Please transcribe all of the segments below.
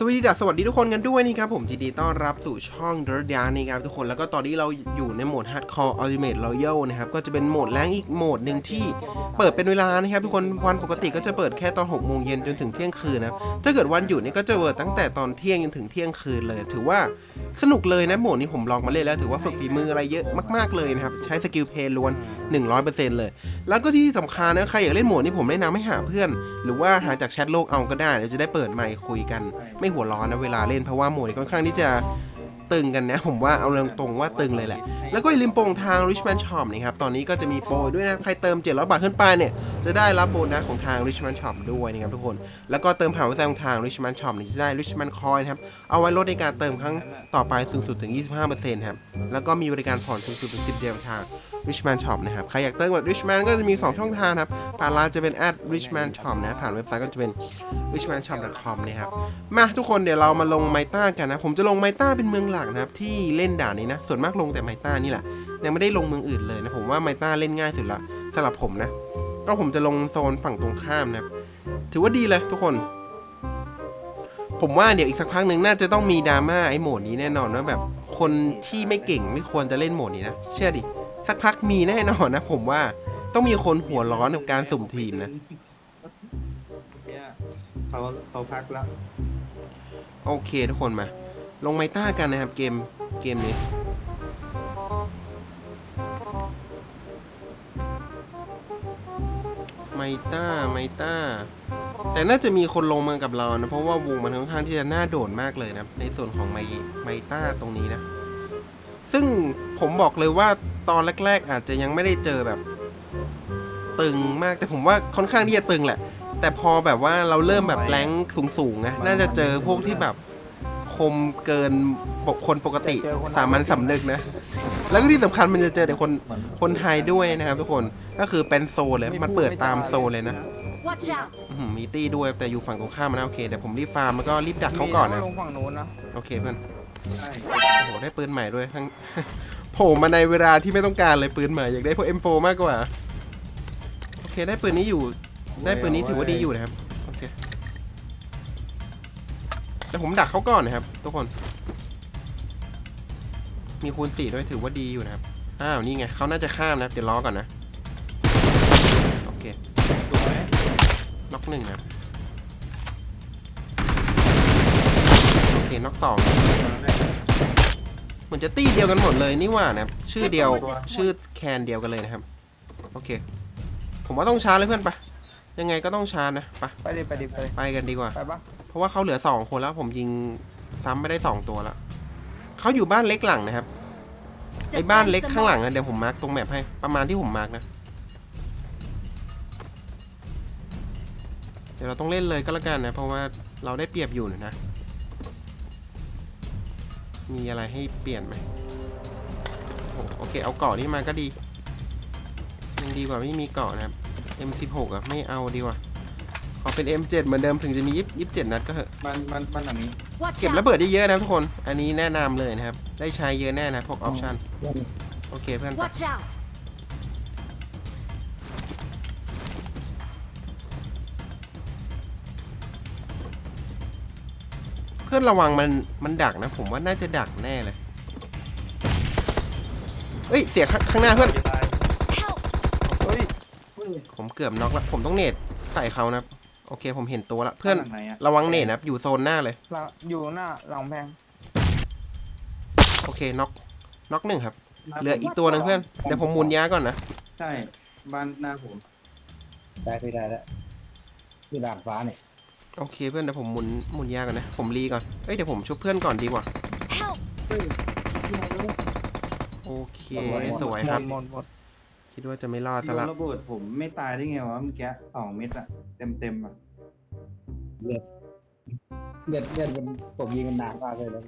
สวัสดีดัสสวัสดีทุกคนกันด้วยนี่ครับผมยินดีต้อนรับสู่ช่อง d i r t y a r นี่ครับทุกคนแล้วก็ตอนนี้เราอยู่ในโหมด Hardcore Ultimate Royal นะครับก็จะเป็นโหมดแรงอีกโหมดหนึ่งที่เปิดเป็นเวลานะครับทุกคนวันปกติก็จะเปิดแค่ตอน6โมงเย็นจนถึงเที่ยงคืนนะถ้าเกิดวันหยุดนี่ก็จะเปิดตั้งแต่ตอนเที่ยงจนถึงเที่ยงคืนเลย ถือว่าสนุกเลยนะโหมดนี้ผมลองมาเล่นแล้ว ถือว่าฝึกฝีมืออะไรเยอะมากๆเลยนะครับใช้สกิลเพลย์ล้วน 100%เลย แล้วก็ที่สำคัญนะใครอยากเล่นโหมดนี้ผมแนะนำให้หาเพื่อน หรือว่าหาจากแชทโลกเอาก็ได้เดี๋ยวจะได้เปิดไมค์คุยกันไม่หัวร้อนนะเวลาเล่นเพราะว่าโหมดนี้ค่อนข้างที่จะตึงกันนะ ผมว่าเอาเรื่องตรงว่าตึงเลยแหละ แล้วก็อย่าลืมโปรงทาง Richman Shop นะครับ ตอนนี้ก็จะมีโปรด้วยนะ ใครเติม 700 บาทขึ้นไปเนี่ย จะได้รับโบนัสของทาง Richman Shop ด้วยนะครับทุกคน แล้วก็เติมผ่านเว็บไซต์ของทาง Richman Shop เนี่ยจะได้ Richman Coin ครับ เอาไว้ลดในการเติมครั้งต่อไปสูงสุดถึง 25%ครับ แล้วก็มีบริการผ่อนสูงสุดถึง 10 เดือนทาง Richman Shop นะครับ ใครอยากเติมแบบ Richman ก็จะมี 2 ช่องทางครับ ผ่านไลน์จะเป็น @richman shop นะ ผ่านเว็บไซต์ก็จะเป็น richmanshop.com นะครับ มาทุกคนเดี๋ยวเรามาลงไมต้ากันนะ ผมจะลงไมต้าเป็นเมืองหลักนะครับ ที่เล่นด่านนี้นะ ส่วนมากลงแต่ไมต้านี่แหละ ยังไม่ได้ลงเมืองอื่นเลยนะ ผมว่าไมต้าเล่นง่ายสุดละสำหรับผมนะ ก็ผมจะลงโซนฝั่งตรงข้ามนะครับ ถือว่าดีเลยทุกคนผมว่าเดี๋ยวอีกสักพักหนึ่งน่าจะต้องมีดราม่าไอ้โหมดนี้แน่นอนว่าแบบคนที่ไม่เก่งไม่ควรจะเล่นโหมดนี้นะ เชื่อดิ สักพักมีแน่นอนนะผมว่าต้องมีคนหัวร้อนกับการสุ่มทีมนะเนี่ยเขาเขาพักแล้ว โอเคทุกคนมา ลงไมต้ากันนะครับเกมเกมนี้ไมต้าไมต้า แต่น่าจะมีคนลงมากับเรานะ เพราะว่าวงมันค่อนข้างที่จะน่าโดดมากเลยนะ ในส่วนของไมไมต้าตรงนี้นะ ซึ่งผมบอกเลยว่าตอนแรก ๆ อาจจะยังไม่ได้เจอแบบ ตึงมากแต่ผมว่าค่อนข้างที่จะตึงแหละ แต่พอแบบว่าเราเริ่มแบบแรงสูงๆนะน่าจะเจอพวกที่แบบคมเกินปกคนปกติสามัญสำนึกนะ แล้วก็ที่สำคัญมันจะเจอแต่คนเหมือนคนไทยด้วยนะครับ ทุกคนก็คือเป็นโซนเลยมันเปิดตามโซนเลยนะ Watch out! อื้อหือมีตี้ด้วยแต่อยู่ฝั่งตรงข้ามมันนะโอเคเดี๋ยวผมรีบฟาร์มแล้วก็รีบดักเขาก่อนนะลงฝั่งนู้นนะโอเคเพื่อนใช่ โอ้โหได้ปืนใหม่ด้วยทั้งโผล่มาในเวลาที่ไม่ต้องการเลยปืนใหม่ อยากได้พวก M4 มากกว่า โอเคได้ปืนนี้อยู่ ได้ปืนนี้ถือว่าดีอยู่นะครับ โอเคแต่ผมดักเขาก่อนนะครับ ทุกคน มีคูณสี่ด้วยถือว่าดีอยู่นะครับ อ้าวนี่ไงเขาน่าจะข้ามนะครับเดี๋ยวล้อก่อนนะ โอเคสวยน็อกหนึ่งนะครับ โอเค น็อกสองเหมือนจะตี้เดียวกันหมดเลยนี่หว่านะครับชื่อเดียวชื่อแคนเดียวกันเลยนะครับ โอเค ผมว่าต้องชาร์จเลยเพื่อนไปะยังไงก็ต้องชาร์จนะไปะไปดิไปดิไปดิไปกันดีกว่า ไปปะเพราะว่าเขาเหลือสองคนแล้วผมยิงซ้ำไม่ได้สองตัวแล้วเขาอยู่บ้านเล็กหลังนะครับไอ้บ้านเล็กข้างหลังนะเดี๋ยวผมมาร์กตรงแมพให้ประมาณที่ผมมาร์กนะ เดี๋ยวเราต้องเล่นเลยก็แล้วกันนะ เพราะว่าเราได้เปรียบอยู่นะ มีอะไรให้เปลี่ยนไหมโอ้โอเค เอาเกาะนี้มาก็ดียังดีกว่าไม่มีเกาะนะครับ M16 อะ ไม่เอาดีกว่า ขอเป็น M7 เหมือนเดิมถึงจะมี20 27นัดก็เถอะ มันมันมันอันนี้ Watch เก็บ out! ระเบิดได้เยอะนะทุกคน อันนี้แนะนำเลยนะครับ ได้ใช้เยอะแน่นะพวกออปชั่น โอเคเพื่อน Watch out! เพื่อนระวังมันมันดักนะ ผมว่าน่าจะดักแน่เลย เอ้ยเสียข้างข้างหน้าเพื่อนตาย Help! เฮ้ยผมเกือบน็อกแล้วผมต้องเนตใส่เขานะโอเคผมเห็นตัวละเพื่อนข้างหลังไหนอะ ระวังเนตนะครับอยู่โซนหน้าเลย หลังอยู่หน้าหลังแพงโอเคน็อกน็อกหนึ่งครับ เหลืออีกตัวหนึ่งเพื่อนเดี๋ยวผมหมุนย้าก่อนนะ ใช่ บ้านหน้าผมได้ไม่ได้แล้วที่ดาดฟ้าเนี่ย โอเคเพื่อนเดี๋ยวผมหมุนหมุนย้าก่อนนะ ผมรีก่อน เอ้ยเดี๋ยวผมชุบเพื่อนก่อนดีกว่า Help! โอเคสวยครับ หมดหมดคิดว่าจะไม่รอดโดซะนละระเบิดผมไม่ตายได้ไงวะเมื่อกี้สองเม็ดอะเต็มเต็มๆอะเลือดเลือดเลือดมันผมยิงกันนานมากเลยนะ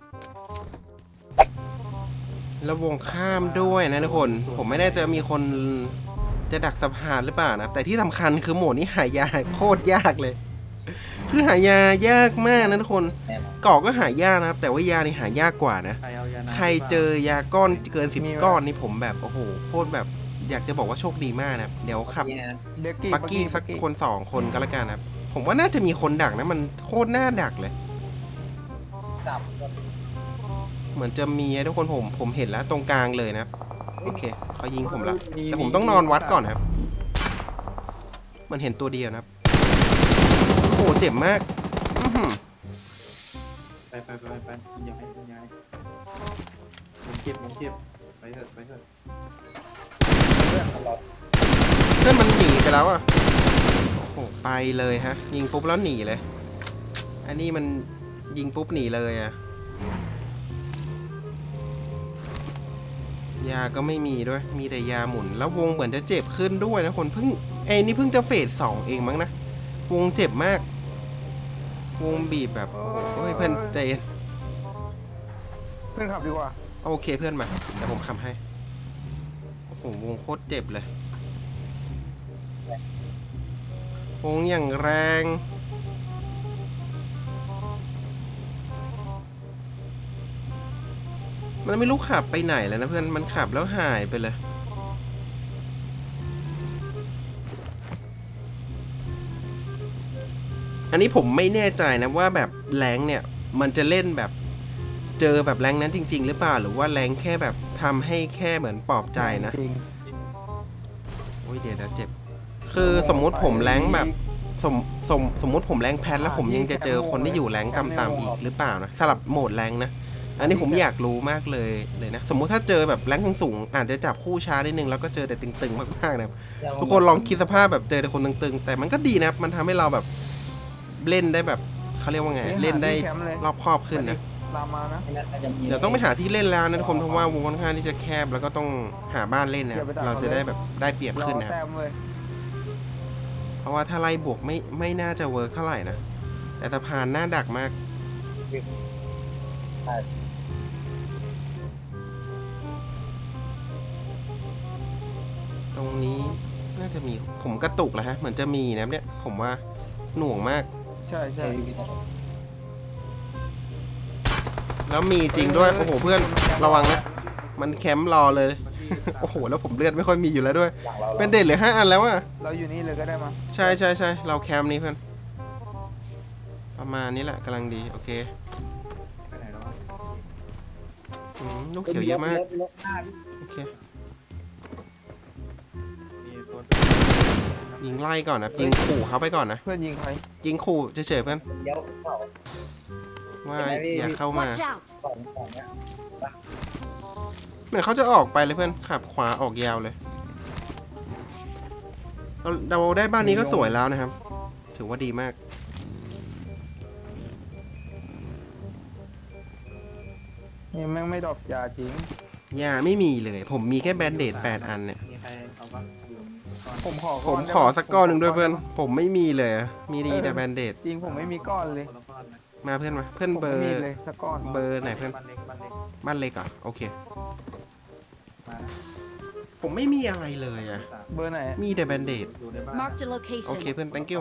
แล้ววงข้ามด้วยนะทุกคน ผมไม่แน่ใจว่ามีคนจะดักสะพานหรือเปล่านะ แต่ที่สำคัญคือโหมดนี้หายาโคตรยากเลย คือหายายากมากนะทุกคนแน่นอนเกาะก็หายากนะครับ แต่ว่ายานี่หายากกว่านะ ใครเอายานาใครเจอยาก้อนเกินสิบก้อนนี่ผมแบบโอ้โหโคตรแบบอยากจะบอกว่าโชคดีมากนะครับเดี๋ยวขับ เนี่ยนะเด็กกี้ปักกี้สักคนสองคนก็แล้วกันนะครับ ผมว่าน่าจะมีคนดักนะ มันโคตรน่าดักเลย จับเหมือนจะมีนะทุกคนผมผมเห็นแล้วตรงกลางเลยนะครับ โอเคเขายิงผมละแต่ผมต้องนอนวัดก่อนครับ มันเห็นตัวเดียวนะครับโอ้โหเจ็บมากอื้อหือไปไปไปไปย้ายย้ายผมเก็บผมเก็บไปเถอะไปเถอะเพื่อนมันหนีไปแล้วอะโอ้โหไปเลยฮะ ยิงปุ๊บแล้วหนีเลย อันนี้มันยิงปุ๊บหนีเลยอะยาก็ไม่มีด้วย มีแต่ยาหมุน แล้ววงเหมือนจะเจ็บขึ้นด้วยนะคนเพิ่งไอ้นี่เพิ่งจะเฟสสองเองมั้งนะ วงเจ็บมาก วงบีบแบบโอ้ยเพื่อนใจเย็นเพื่อนขับดีกว่าโอเคเพื่อนมาเดี๋ยวผมคำให้โอ้โหวงโคตรเจ็บเลยวงอย่างแรงมันไม่รู้ขับไปไหนแล้วนะเพื่อน มันขับแล้วหายไปเลย อันนี้ผมไม่แน่ใจนะว่าแบบแรงเนี่ยมันจะเล่นแบบเจอแบบแรงนั้นจริง ๆ หรือเปล่าหรือว่าแรงแค่แบบทำให้แค่เหมือนปลอบใจนะจริงโอ้ยเดี๋ยวนะเจ็บ คือสมมุติผมแรงแบบสมสมสมมุติผมแรงแพทแล้วผมยังจะเจอคนที่อยู่แรงต่ำๆอีกหรือเปล่านะสลับโหมดแรงนะอันนี้ผมอยากรู้มากเลยเลยนะสมมุติถ้าเจอแบบแรงสูงๆอาจจะจับคู่ช้านิดนึงแล้วก็เจอแต่ตึงๆมากๆนะครับทุกคนลองคิดสภาพแบบเจอแต่คนตึงๆ แต่มันก็ดีนะครับมันทำให้เราแบบ เล่นได้แบบเขาเรียกว่าไง เล่นได้แคมป์เลยรอบครอบขึ้นนะตามมานะเดี๋ยวต้องไปหาที่เล่นแล้วนะทุกคนเพราะว่าวงค่อนข้างที่จะแคบแล้วก็ต้องหาบ้านเล่นนะครับเราจะได้แบบได้เปรียบรอขึ้นนะครับแต้มเลยเพราะว่าถ้าไล่บวกไม่ไม่น่าจะเวิร์กเท่าไหร่นะแต่สะพานหน้าดักมากตรงนี้น่าจะมีผมกระตุกแล้วฮะเหมือนจะมีนะเนี่ยผมว่าหน่วงมาก ใช่ใช่แล้วมีจริงด้วย โอ้โหเพื่อนระวังนะ มันแคมป์รอเลย โอ้โห แล้วผมเลือดไม่ค่อยมีอยู่แล้วด้วย เป็นเด็ดเหลือห้าอันแล้วอะเราอยู่นี่เลยก็ได้มาใช่ใช่ใช่เราแคมป์นี้เพื่อน ประมาณนี้แหละกำลังดี โอเคไปไหนแล้ววะอืมลูกเขียวเยอะมาก โอเค ยิงไล่ก่อนนะยิงขู่เขาไปก่อนนะ เพื่อนยิงใครยิงขู่เฉยๆเพื่อนเดี๋ยวเข่าว่าเป็นไงพี่อย่าเข้ามา Watch out! สองสองเนี้ยเหมือนเขาจะออกไปเลยเพื่อนขับขวาออกยาวเลยเราเราได้บ้านนี้ก็สวยแล้วนะครับ ถือว่าดีมาก นี่แม่งไม่ดรอปยาจริง ยาไม่มีเลย ผมมีแค่แบนเดดแปดอันเนี่ย มีใครเอาปะอยู่ก่อน ผมขอผมนได้ขอปะสักก้อนหนึ่งด้วยขเพื่อนได้ปะผมไม่มีเลยอะมีดีแต่แบนเดดจริงผมไม่มีก้อนเลยคนละก้อนนะมาเพื่อนมาเพื่อนผมเบอไม่ร์ มีเลยสักก้อนเบอร์ไหนเพื่อนบ้านเล็กบ้านเล็กบ้านเล็กเหรอะโอเค มานะผมไม่มีอะไรเลยอะสามเบอร์ไหนมีแต่แบนเดด อยู่ในบ้าน Marked a โอเค location. เพื่อน thank you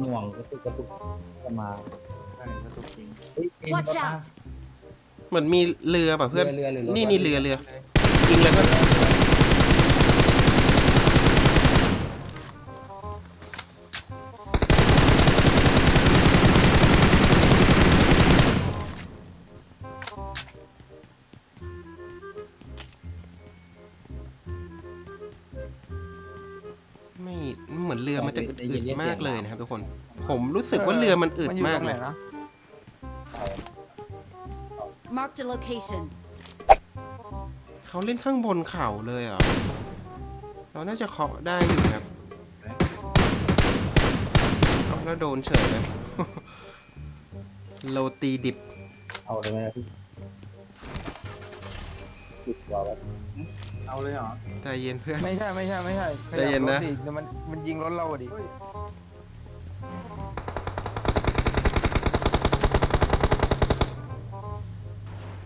หน่วงกระตุกกระตุกจะมาใช่กระตุกจริงเฮ้ยเป็น Watch รถนะ out! เหมือนมีเรือป่ะเพื่อน เรือเรือหรือรถ นี่นี่เรือเรือ เลย จะอึดๆมากเลยนะครับทุกคน ผมรู้สึกว่าเรือมันอึดนยู่มากตรงเลไหนยนะ Marked a location. เขาเล่นข้างบนเข่าเลยเหรอ เราน่าจะเคาะได้อยู่ครับเอาแล้วโดนเฉยเลยโรตีดิบ เอาเลยไหมพี่ติดเราแล้ว เอาเลยเหรอ ใจเย็นเพื่อน ไม่ใช่ไม่ใช่ไม่ใช่ขใจเย็นนะ รถดิเดี๋ยวมันมันยิงรถเราอะดิ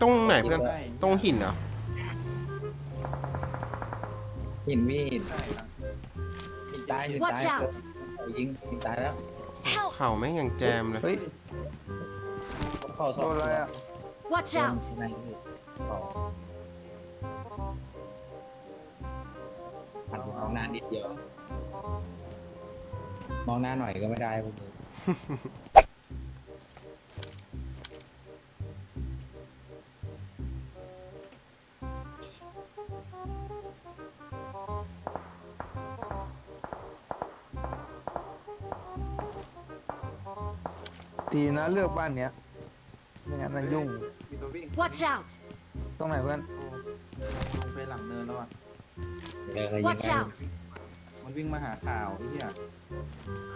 ตรงไหนเพื่อน ได้ ตรงหินเหรอ หินมีดใช่ครับหินตายหิน Watch ตาย out! เอายิงหินตายแล้ว Help! เข่าแม่งอย่างแจมเลย เฮ้ยเข้าสโดองนอะไรตัวอะ Watch เดิน out! ในต่อหั มองหน้านิดเดียว มองหน้าหน่อยก็ไม่ได้พวกนี้ดีนะเลือกบ้านเนี้ยไม่งั้นมันยุ่ง มีตัววิ่ง Watch out! ตรงไหนเพื่อนโอ้ลงไปหลังเนินแล้วอะ เดินอะไรยิง Watch ได้ out! มันวิ่งมาหาข่าวไอ้เหี้ย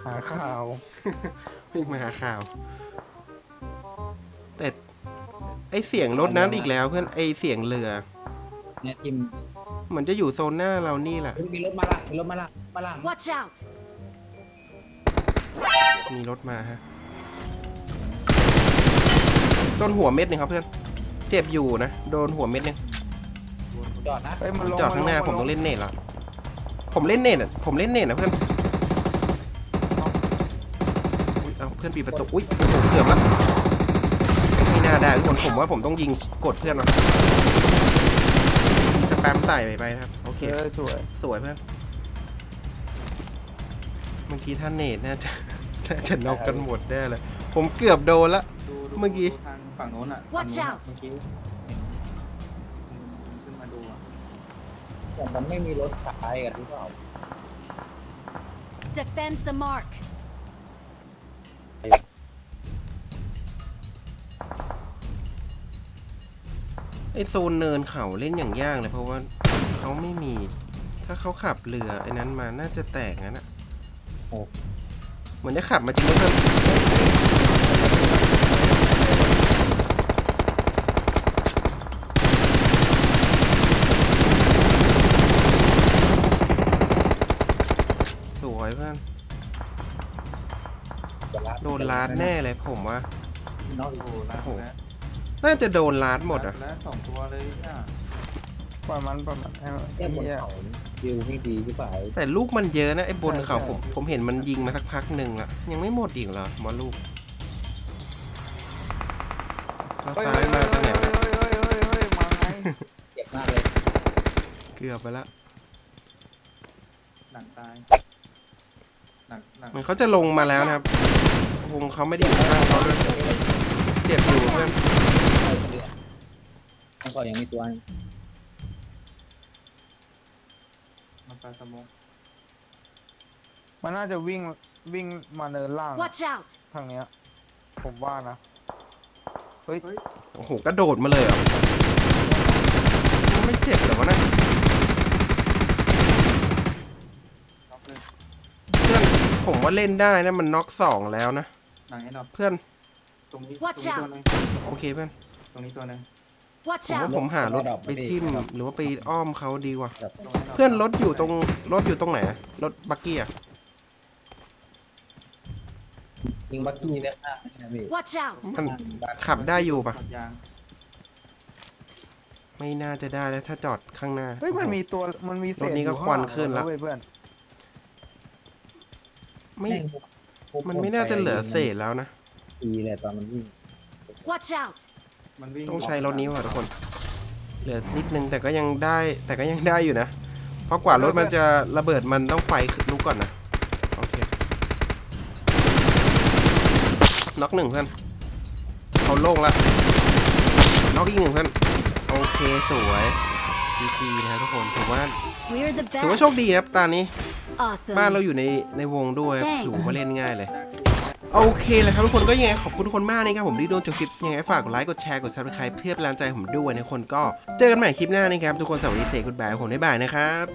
หาข่าว วิ่งมาหาข่าว แต่ ไอเสียงรถนั้นอีกแล้วเพื่อนไอเสียงเรือ เนี่ยทิมเหมือนจะอยู่โซนหน้าเรานี่แหละ เฮ้ยมีรถมาละมีรถมาละมาละ Watch out! มีรถมาฮะโดนหัวเม็ดหนึงครับเพื่อน เจ็บอยู่นะ โดนหัวเม็ดหนึง จอดนะเฮ้ยมันลงจอดข้างหน้าลผมต้องเล่นเน็ตละผมเล่นเน็ตอะผมเล่นเน็ตนะเพื่อนอุ๊ยเอาเพื่อนปิดประตูอุ้ยโอ้โหเกือบละไม่น่าได้ทุกคนผมว่าผมต้องยิงกดเพื่อนว่ะสแปมใส่ไปไปนะครับโอเค เออสวยสวยเพื่อนเมื่อกี้ท่านเนตน่าจะ น่าจะนอกกันหมดแน่เลย ผมเกือบโดนละ ดูดูเมื่อกี้ดูทางฝั่งโน้นอะ Watch ฝั่งโน้นอะ out เมื่อกี้ขึ้นมาดูอะ แต่มันไม่มีรถขายกันหรือเปล่า Defend the mark! ไอโซนเนินเขาเล่นอย่างยากเลยเพราะว่าเขาไม่มี ถ้าเขาขับเรือไอ้นั้นมาน่าจะแตกงั้นอะโอ้ เหมือนจะขับมาจริงด้วยเพื่ วยเพื่อนจะลาโดนลาดแน่เลยผมว่านอกอีกโอ้โหลากโอ้โหไปแล้วน่าจะโดนลาดหมดอะลากไปแล้วสองตัวเลยเนี่ยปล่อยมันปล่อยมันให้มันแค่บนเหี้ยเขาวิวไม่ดีหรือเปล่าแต่ลูกมันเยอะนะไอ้บนเขาใช่ผมผมเห็นมันยิงมาสักพักหนึ่งละยังไม่หมดอีกเหรอหมอลูกเอาเฮ้ยซ้ายมาตรงไหนวะเฮ้ยเฮ้ยเฮ้ยเฮ้ยมาไงเจ็บมากเลยเกือบไปละหนังตาย หนังหนังเหมือนเขาจะลงมาแล้วนะครับวงเขาไม่ได้อยู่ข้างเขาด้วยเจ็บอยู่เพื่อนเข้าเรือต้องก็ยังมีตัวนึงมันปลาสมองมันน่าจะวิ่งวิ่งมาเนินล่าง Watch out! ทางเนี้ย ผมว่านะ เฮ้ย โอ้โหกระโดดมาเลยเหรอไม่เจ็บเหรอวะนะ น็อกเลย เพื่อน ผมว่าเล่นได้นะมันน็อกสองแล้วนะหนังไอ้ดอกเพื่อนตรงนี้ Watch ตรงนี้ตัวหนึงโอเคเพื่อนตรงนี้ตัวหนึง Watch ผมว่า out! ผมหารถไปทิมหรือว่าไปอ้อมเขาดีกว่าแบบตรงไดกเพื่อนรถอยู่ตรงรถอยู่ตรงไหนอะรถบักกี้อะยิงบักกี้ได้มากนะพี่ Watch out! มันขับได้อยู่ปะหมดยางไม่น่าจะได้แล้วถ้าจอดข้างหน้า เฮ้ยมันมีตัวมันมีเศษรถนี้ก็อยู่ข้างควันขึ้นละเว้ยเพื่อน ไม่มันไม่น่าจะเหลือเศษแล้วนะ ทีเลยตอนมันวิ่ง Watch out! มันวิ่งต้องใช้รถนี้ว่ะทุกคน เหลือนิดนึงแต่ก็ยังได้แต่ก็ยังได้อยู่นะ เพราะกว่ารถมันจะระเบิดมันต้องไฟลุกก่อนนะ โอเค น็อกหนึ่งเพื่อนเขาโล่งละ น็อกอีกหนึ่งเพื่อน โอเคสวยจีจีนะครับทุกคน ถือว่า We're the ถือว่า best! โชคดีนะครับตอนนี้ Awesome! บ้านเราอยู่ในในวงด้วยครับ Thanks ถือว่าเล่นง่ายเลย โอเคเลยครับทุกคนก็ยังไงขอบคุณทุกคนมากนะครับผมที่ดูจบคลิปยังไงฝากกดไลค์กดแชร์กด subscribe เพื่อเป็นกำลังใจให้ผมด้วยนะคนก็เจอกันใหม่คลิปหน้านะครับทุกคนสวัสดีเสกุดบายผมได้บายนะครับ